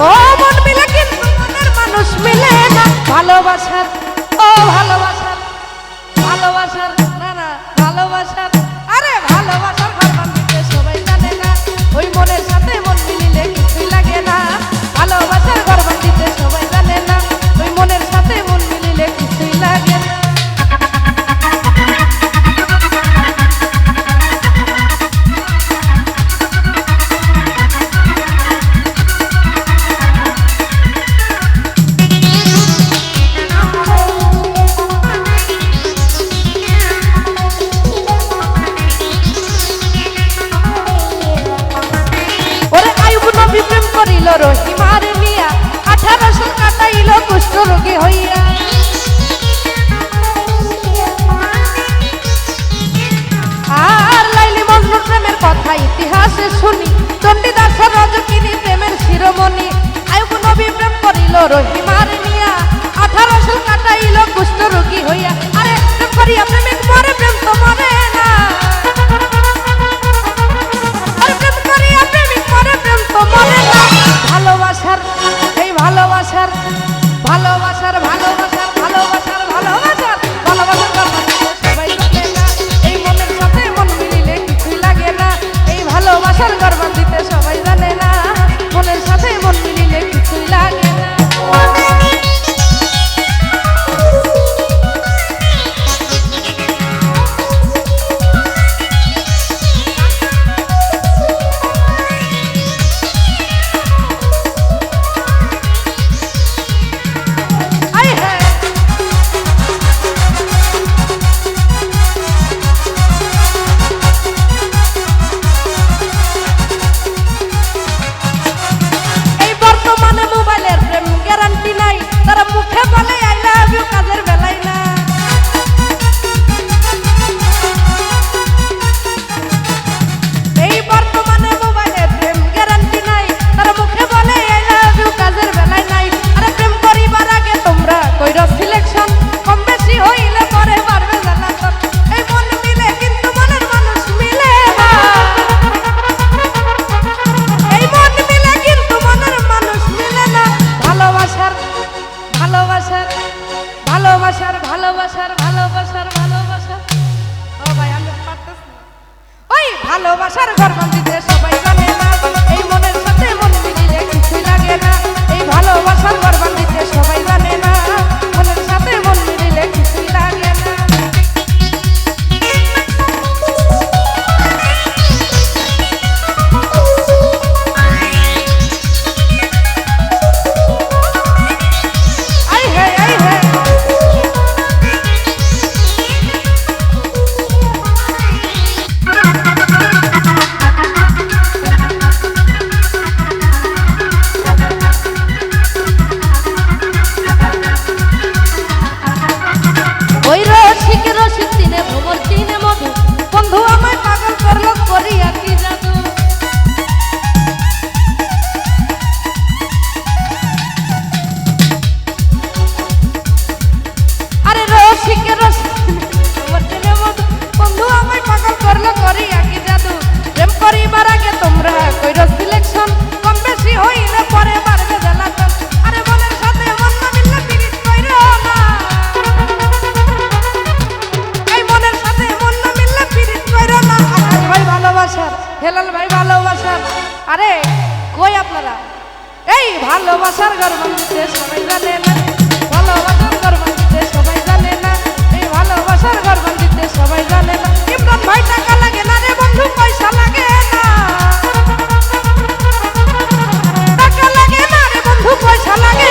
ও মন মিলে কিন্তু মনের মানুষ মিলে না। ভালোবাসার ও ভালোবাসা শুনি। চণ্ডীদাস রজকিনী, প্রেমের শিরোমণি। আয়ুব নবী প্রেম করিল রহিমার মিয়া। আঠারো কাটাইল কুষ্ঠ রোগী হইয়া। আরে, প্রেম করিয়া প্রেমিক মরে প্রেম তো মরে ভালোবাসার, এই ভালোবাসার ভালোবাসার ভালোবাসার ভালোবাসার ভালোবাসার। ও ভাই আমি পারতেছি ওই ভালোবাসার ঘর মন্দিরে সবাই জানে। এই ভালোবাসার ঘর সবাই জানে না। ভালোবাসার ঘর সবাই জানে না। এই ভালোবাসার ঘর সবাই জানে না। ইমরান ভাই টাকা লাগে না রে বন্ধু, পয়সা লাগে না। টাকা লাগে না রে বন্ধু, পয়সা লাগে